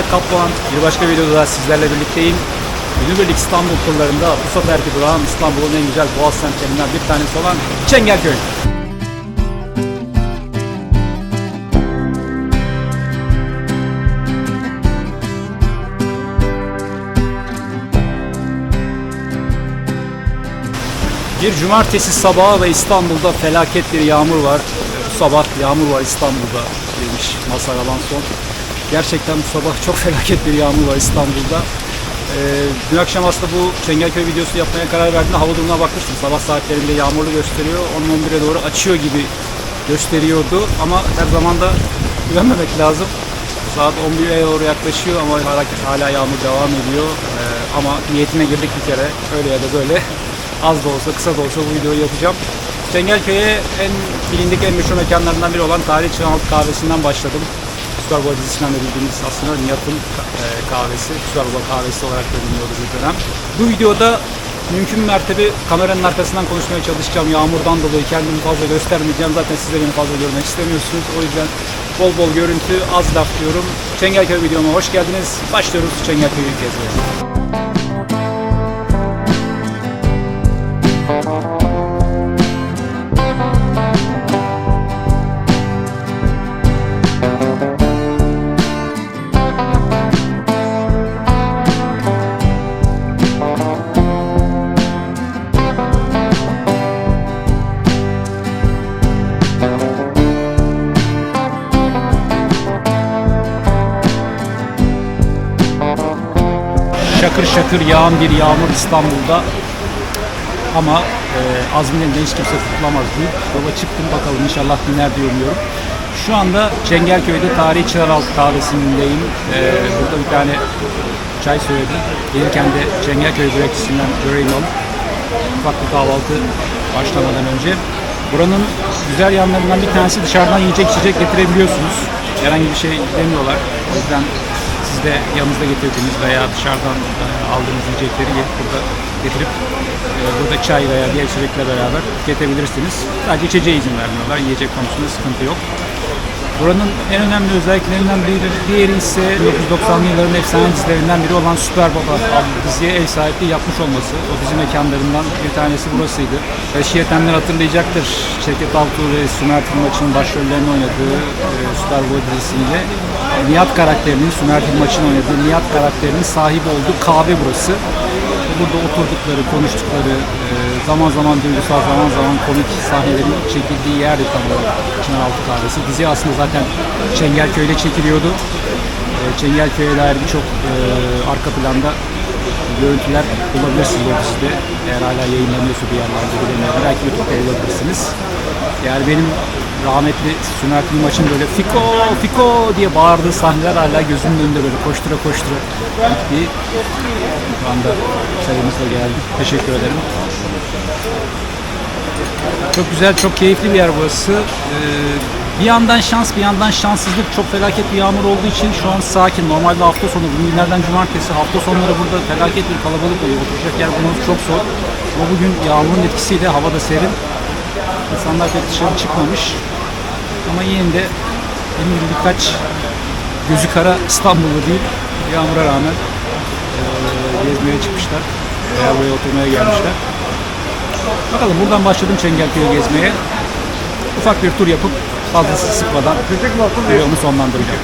Mehmet Kaplan. Bir başka videoda da sizlerle birlikteyim. Günübirlik İstanbul turlarında bu seferki durağım İstanbul'un en güzel boğaz semtlerinden bir tanesi olan Çengelköy. Bir cumartesi sabahı ve İstanbul'da felaket bir yağmur var. Bu sabah yağmur var İstanbul'da demiş Masar Alanson. Gerçekten bu sabah çok felaket bir yağmur var İstanbul'da. Ee, dün akşam aslında bu Çengelköy videosu yapmaya karar verdiğimde hava durumuna bakmıştım. Sabah saatlerinde yağmurlu gösteriyor. 10-11'e doğru açıyor gibi gösteriyordu ama her zaman da güvenmemek lazım. Saat 11'e doğru yaklaşıyor ama hala, hala yağmur devam ediyor. Ee, ama niyetine girdik bir kere. Öyle ya da böyle az da olsa kısa da olsa bu videoyu yapacağım. Çengelköy'e en bilindik en meşhur mekanlarından biri olan Tarih Çınaltı Kahvesi'nden başladım. Süper Bowl dizisinden de bildiğiniz aslında Nihat'ın e, kahvesi, Süper Bowl kahvesi olarak da biliniyordu bir dönem. Bu videoda mümkün mertebe kameranın arkasından konuşmaya çalışacağım. Yağmurdan dolayı kendimi fazla göstermeyeceğim. Zaten siz de beni fazla görmek istemiyorsunuz. O yüzden bol bol görüntü, az laf diyorum. Çengelköy videoma hoş geldiniz. Başlıyoruz Çengelköy'ü gezmeye. Şakır şakır yağan bir yağmur İstanbul'da. Ama e, Azmi'nin hiç kimse tutulamaz deyip yola çıktım bakalım inşallah dinler diye umuyorum. Şu anda Çengelköy'de Tarihi Çınaraltı kahvesindeyim. E, burada bir tane çay söyledim. Gelirken de Çengelköy börekçisinden böreğimi alıp ufak bir kahvaltı başlamadan önce. Buranın güzel yanlarından bir tanesi dışarıdan yiyecek içecek getirebiliyorsunuz. Herhangi bir şey demiyorlar. O yüzden siz de yanınızda getirdiğiniz veya dışarıdan e, aldığınız yiyecekleri burada getirip e, burada çay veya diğer içecekle beraber tüketebilirsiniz. Sadece içeceğe izin vermiyorlar. Yiyecek konusunda sıkıntı yok. Buranın en önemli özelliklerinden biri, diğeri ise 1990'lı yılların efsane dizilerinden biri olan Super Baba adlı diziye ev sahipliği yapmış olması. O dizi mekanlarından bir tanesi burasıydı. Şiyetenler hatırlayacaktır. Şevket Altuğ ve Sümer Tilmaç'ın başrollerini oynadığı e, Boy dizisiyle Nihat karakterinin, Sümer Tilmaç'ın oynadığı Nihat karakterinin sahibi olduğu kahve burası. Burada oturdukları, konuştukları, e, zaman zaman duygusal, zaman zaman komik sahnelerin çekildiği yerdi tam olarak Çınaraltı Kahvesi. Dizi aslında zaten Çengelköy'de çekiliyordu. E, Çengelköy'e dair birçok e, arka planda görüntüler bulabilirsiniz o dizide. Eğer hala yayınlanıyorsa bir yerlerde bilemiyorum. Belki YouTube'da bulabilirsiniz. Yani benim rahmetli Sümer maçın böyle Fiko Fiko diye bağırdığı sahneler hala gözümün önünde böyle koştura koştura gittiği. Şu anda çayımızla geldi. Teşekkür ederim. Çok güzel, çok keyifli bir yer burası. Ee, bir yandan şans, bir yandan şanssızlık. Çok felaket bir yağmur olduğu için şu an sakin. Normalde hafta sonu, günlerden cumartesi, hafta sonları burada felaket bir kalabalık oluyor. Oturacak yer bulmanız çok zor. Ama bugün yağmurun etkisiyle hava da serin. İnsanlar pek dışarı çıkmamış. Ama yine de benim gibi birkaç gözü kara İstanbullu değil, yağmura rağmen eee, gezmeye çıkmışlar. Veya buraya oturmaya gelmişler. Bakalım buradan başladım Çengelköy'ü gezmeye. Ufak bir tur yapıp fazlası sıkmadan videomu sonlandıracağım.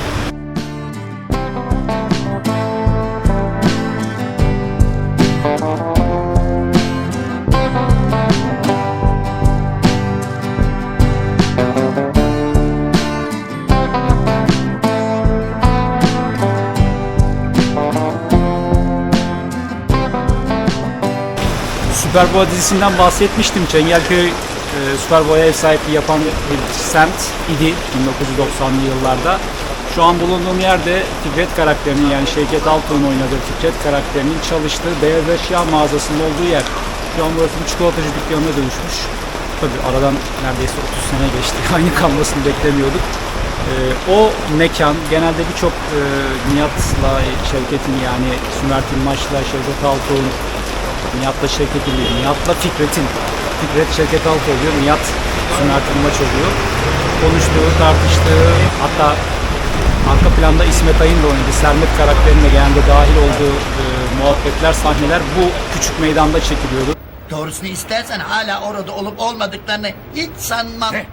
Süper Boğa dizisinden bahsetmiştim. Çengelköy e, Süper Boğa'ya ev sahipliği yapan bir semt idi 1990'lı yıllarda. Şu an bulunduğum yerde Fikret karakterinin yani Şevket Altuğ'un oynadığı Fikret karakterinin çalıştığı beyaz eşya mağazasının olduğu yer. Şu an burası bir çikolatacı dükkanına dönüşmüş. Tabii aradan neredeyse 30 sene geçti. Aynı kalmasını beklemiyorduk. Ee, o mekan genelde birçok e, Nihat'la Şevket'in yani Sümer Tilmaç'la Şevket Altuğ'un Nihat'la Şevket'in değil, Nihat'la Fikret'in. Fikret Şevket Altı oluyor, Nihat Sümer Tilmaç oluyor. Konuştuğu, tartıştığı, hatta arka planda İsmet Ay'ın da oynadığı Sermet karakterine genelde dahil olduğu e, muhabbetler, sahneler bu küçük meydanda çekiliyordu. Doğrusunu istersen hala orada olup olmadıklarını hiç sanmam. Ne?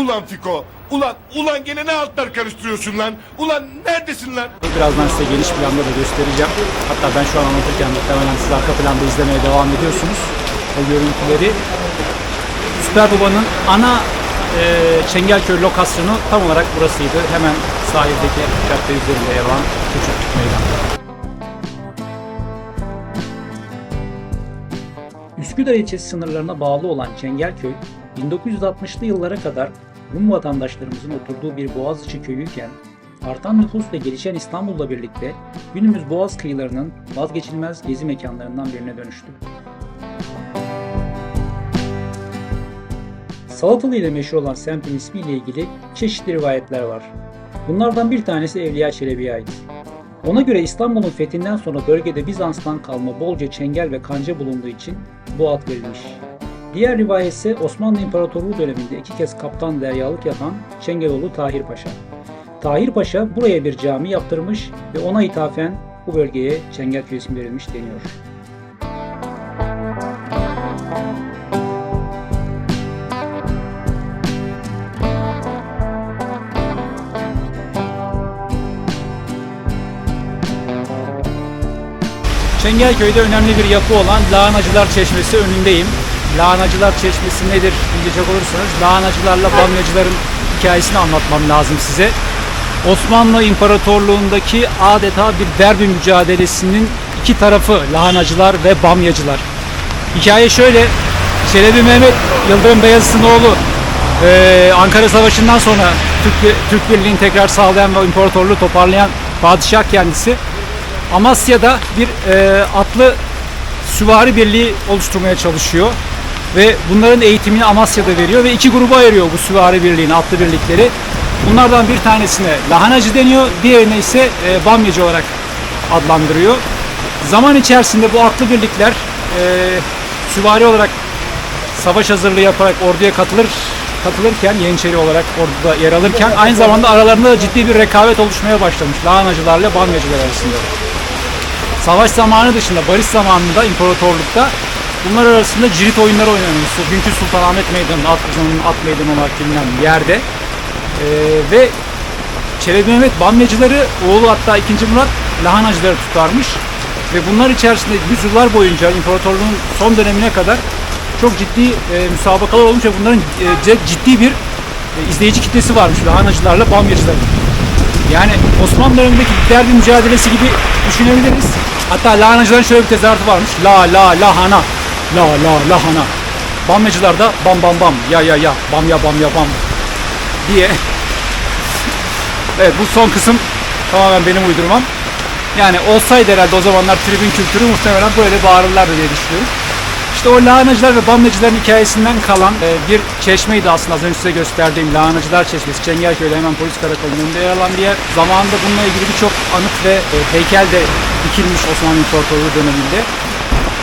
Ulan Fiko, ulan, ulan gene ne altlar karıştırıyorsun lan? Ulan neredesin lan? Birazdan size geniş planda da göstereceğim. Hatta ben şu an anlatırken muhtemelen siz arka planda izlemeye devam ediyorsunuz. O görüntüleri. Süper Baba'nın ana e, Çengelköy lokasyonu tam olarak burasıydı. Hemen sahildeki cadde üzerinde yer alan küçük meydan. Üsküdar ilçesi sınırlarına bağlı olan Çengelköy, 1960'lı yıllara kadar Rum vatandaşlarımızın oturduğu bir Boğaziçi köyüyken, artan nüfus ve gelişen İstanbul'la birlikte günümüz Boğaz kıyılarının vazgeçilmez gezi mekanlarından birine dönüştü. Salatalı ile meşhur olan semtin ismiyle ilgili çeşitli rivayetler var. Bunlardan bir tanesi Evliya Çelebi'ye ait. Ona göre İstanbul'un fethinden sonra bölgede Bizans'tan kalma bolca çengel ve kanca bulunduğu için bu ad verilmiş. Diğer rivayet ise Osmanlı İmparatorluğu döneminde iki kez kaptan deryalık yapan Çengeloğlu Tahir Paşa. Tahir Paşa buraya bir cami yaptırmış ve ona ithafen bu bölgeye Çengelköy ismi verilmiş deniyor. Çengelköy'de önemli bir yapı olan Lahanacılar Çeşmesi önündeyim. Lahanacılar Çeşmesi nedir diyecek olursanız lahanacılarla bamyacıların hikayesini anlatmam lazım size. Osmanlı İmparatorluğundaki adeta bir derbi mücadelesinin iki tarafı lahanacılar ve bamyacılar. Hikaye şöyle, Çelebi Mehmet Yıldırım Beyazıt'ın oğlu ee, Ankara Savaşı'ndan sonra Türk, Türk Birliği'ni tekrar sağlayan ve imparatorluğu toparlayan padişah kendisi Amasya'da bir e, atlı süvari birliği oluşturmaya çalışıyor ve bunların eğitimini Amasya'da veriyor ve iki gruba ayırıyor bu süvari birliğini, atlı birlikleri. Bunlardan bir tanesine lahanacı deniyor, diğerine ise e, bamyacı olarak adlandırıyor. Zaman içerisinde bu atlı birlikler e, süvari olarak savaş hazırlığı yaparak orduya katılır katılırken Yeniçeri olarak orduda yer alırken aynı zamanda aralarında da ciddi bir rekabet oluşmaya başlamış lahanacılarla bamyacılar arasında. Savaş zamanı dışında barış zamanında imparatorlukta bunlar arasında cirit oyunları oynanmış. Bugünkü Sultanahmet Meydanı, at, at meydanı olarak bilinen yerde. Ee, ve Çelebi Mehmet Bamyacıları, oğlu hatta 2. Murat lahanacıları tutarmış. Ve bunlar içerisinde yüzyıllar boyunca imparatorluğun son dönemine kadar çok ciddi e, müsabakalar olmuş ve bunların e, ciddi bir e, izleyici kitlesi varmış lahanacılarla bamyacıların. Yani Osmanlı dönemindeki derbi mücadelesi gibi düşünebiliriz. Hatta lahanacıların şöyle bir tezahüratı varmış. La la lahana. La la lahana. Bamyacılar da bam bam bam. Ya ya ya. Bam ya bam ya bam. Diye. evet bu son kısım tamamen benim uydurmam. Yani olsaydı herhalde o zamanlar tribün kültürü muhtemelen böyle bağırırlardı diye düşünüyorum. İşte o lahanacılar ve bamyacıların hikayesinden kalan e, bir çeşmeydi aslında az önce size gösterdiğim Lahanacılar Çeşmesi. Çengelköy'de hemen polis karakolunun önünde yer alan bir yer. Zamanında bununla ilgili birçok anıt ve e, heykel de dikilmiş Osmanlı İmparatorluğu döneminde.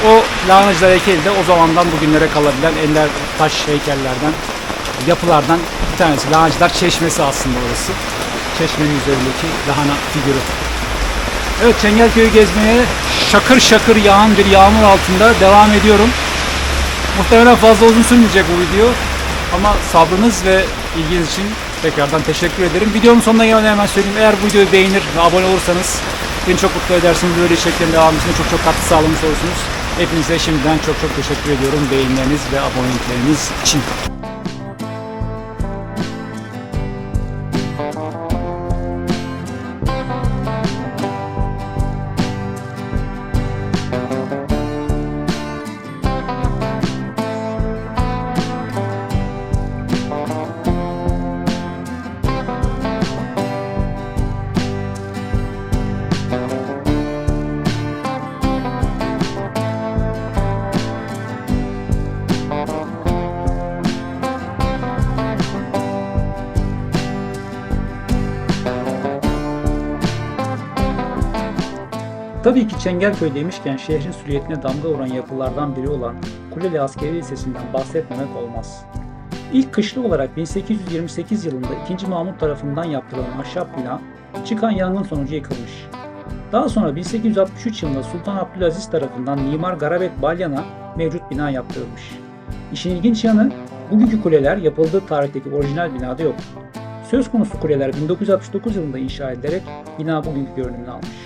O lahanacılar heykeli de o zamandan bugünlere kalabilen eller taş heykellerden, yapılardan bir tanesi. Lahanacılar Çeşmesi aslında orası. Çeşmenin üzerindeki lahana figürü. Evet Çengelköy'ü gezmeye şakır şakır yağan bir yağmur altında devam ediyorum. Muhtemelen fazla uzun sürmeyecek bu video. Ama sabrınız ve ilginiz için tekrardan teşekkür ederim. Videomun sonuna gelmeden hemen söyleyeyim. Eğer bu videoyu beğenir ve abone olursanız beni çok mutlu edersiniz. Böyle içeriklerin devamında çok çok katkı sağlamış olursunuz. Hepinize şimdiden çok çok teşekkür ediyorum beğenileriniz ve abonelikleriniz için. Tabii ki Çengelköy demişken şehrin süliyetine damga vuran yapılardan biri olan Kuleli Askeri Lisesi'nden bahsetmemek olmaz. İlk kışlı olarak 1828 yılında 2. Mahmut tarafından yaptırılan ahşap bina çıkan yangın sonucu yıkılmış. Daha sonra 1863 yılında Sultan Abdülaziz tarafından Mimar Garabet Balyan'a mevcut bina yaptırılmış. İşin ilginç yanı bugünkü kuleler yapıldığı tarihteki orijinal binada yok. Söz konusu kuleler 1969 yılında inşa edilerek bina bugünkü görünümünü almış.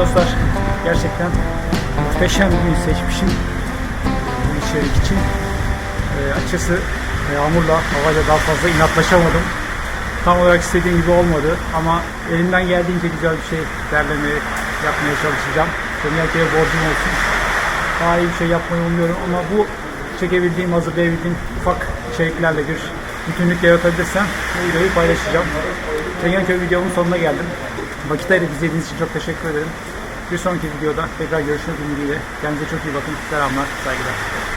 Dostlar, gerçekten muhteşem bir gün seçmişim bu içerik için. Ee, açıkçası yağmurla, havayla daha fazla inatlaşamadım. Tam olarak istediğim gibi olmadı ama elimden geldiğince güzel bir şey derlemeye, yapmaya çalışacağım. Cemiyet'e borcum olsun. Daha iyi bir şey yapmayı umuyorum ama bu çekebildiğim, hazırlayabildiğim ufak içeriklerle bir bütünlük yaratabilirsem bu videoyu paylaşacağım. Çengelköy videomun sonuna geldim. Vakit ayırıp izlediğiniz için çok teşekkür ederim. Bir sonraki videoda tekrar görüşmek ümidiyle. Kendinize çok iyi bakın. Selamlar, saygılar.